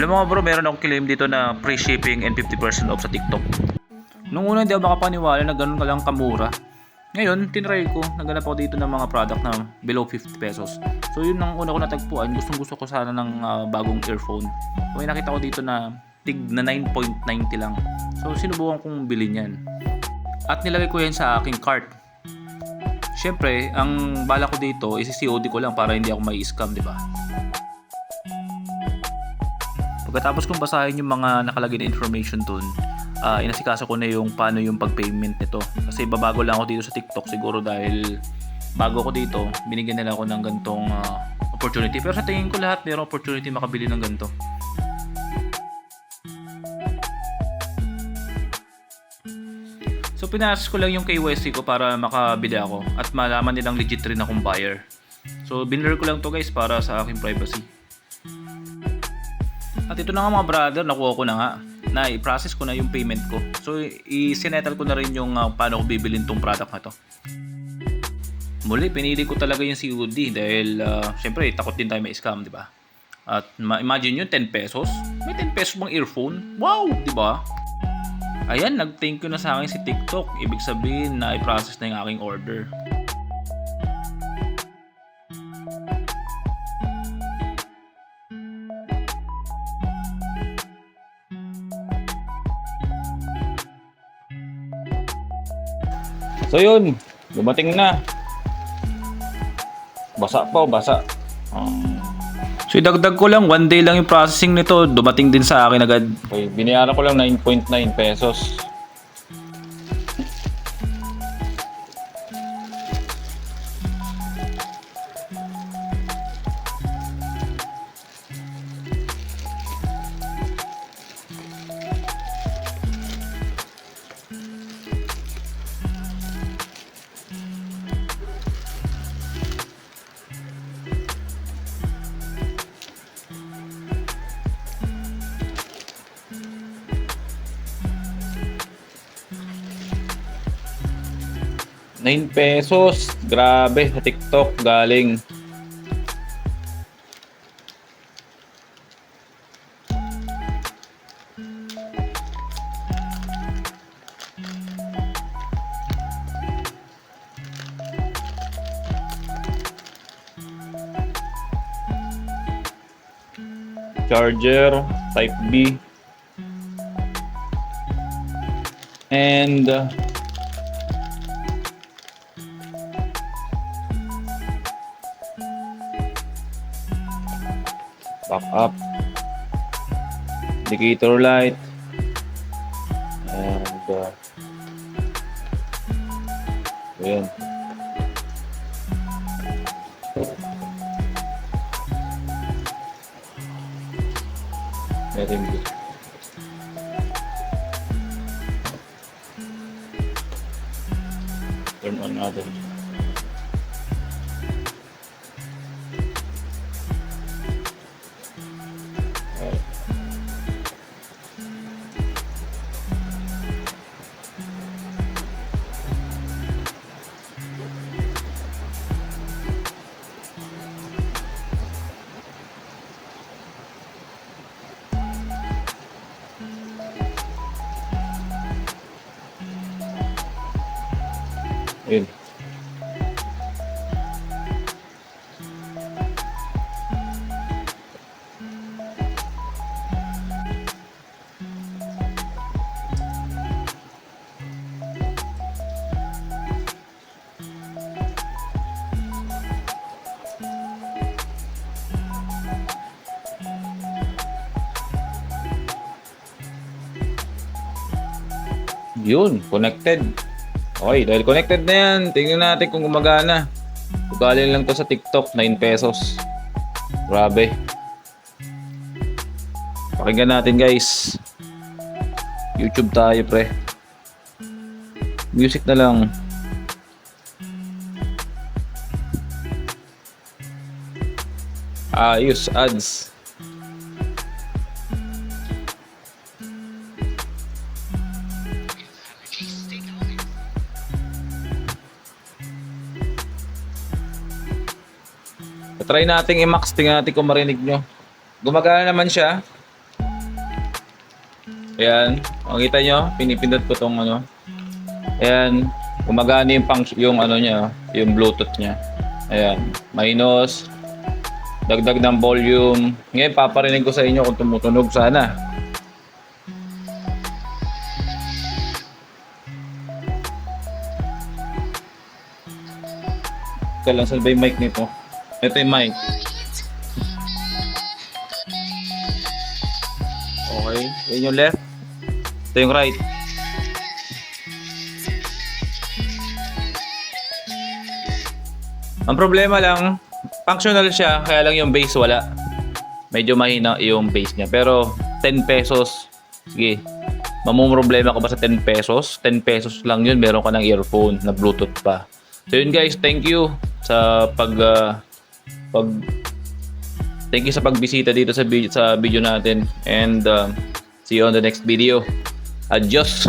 Alam mo nga bro, meron akong claim dito na free shipping and 50% off sa TikTok. Nung una hindi ako makapaniwala na ganun ka lang kamura. Ngayon, tinry ko, naghanap ako dito ng mga product na below 50 pesos. So yun ang una ko natagpuan, gustong gusto ko sana ng ah, bagong earphone. May nakita ko dito na tig na 9.90 lang. So sinubukan kong bilhin yan. At nilagay ko yan sa aking cart. Siyempre, ang bala ko dito, isi-COD ko lang para hindi ako may scam, di ba? Pagkatapos kong basahin yung mga nakalagay na information dun, ah inasikaso ko na yung paano yung pag-payment nito. Kasi babago lang ako dito sa TikTok siguro dahil bago ko dito, binigyan nila ako ng gantong ah, opportunity. Pero sa tingin ko lahat mayroong opportunity makabili ng ganito. So pinasas ko lang yung KYC ko para makabili ako at malaman nilang legit rin akong buyer. So binler ko lang to guys para sa aking privacy. At ito na nga mga brother, nakuha ko na nga na i-process ko na yung payment ko. So i-sinetal ko na rin yung uh, paano ko bibilin tong product na to. Muli, pinili ko talaga yung COD dahil uh, syempre takot din tayo may scam, di ba? At ma- imagine yun, 10 pesos. May 10 pesos bang earphone? Wow, di ba? Ayan, nag-thank you na sa akin si TikTok. Ibig sabihin na i-process na yung aking order. So yun, dumating na. Basa pa, basa. So idagdag ko lang, one day lang yung processing nito, dumating din sa akin agad. Okay, binayaran ko lang 9.9 pesos. Nine pesos. Grabe, sa TikTok galing. Charger, type B. And uh, back up indicator light and uh, ayan Very good. Turn on natin. Ayun. Yun, connected. Okay, dahil connected na yan, tingnan natin kung gumagana. Ugaling lang to sa TikTok, 9 pesos. Grabe. Pakinggan natin guys. YouTube tayo pre. Music na lang. Ayos, ads. Try natin i-max, tingnan natin kung marinig nyo. Gumagana naman siya. Ayan. Makita nyo, pinipindot ko tong ano. Ayan. Gumagana yung, func- yung ano niya, yung Bluetooth niya. Ayan. Minus. Dagdag ng volume. Ngayon, paparinig ko sa inyo kung tumutunog sana. Lang, saan ba mic nito? Ito yung mic. Okay. Yan yung left. Ito yung right. Ang problema lang, functional siya, kaya lang yung base wala. Medyo mahina yung base niya. Pero 10 pesos, sige, mamumroblema ka ba sa 10 pesos? 10 pesos lang yun, meron ka ng earphone na Bluetooth pa. So yun guys, thank you sa pag ah, pag thank you sa pagbisita dito sa video, sa video natin and uh, see you on the next video. Adios.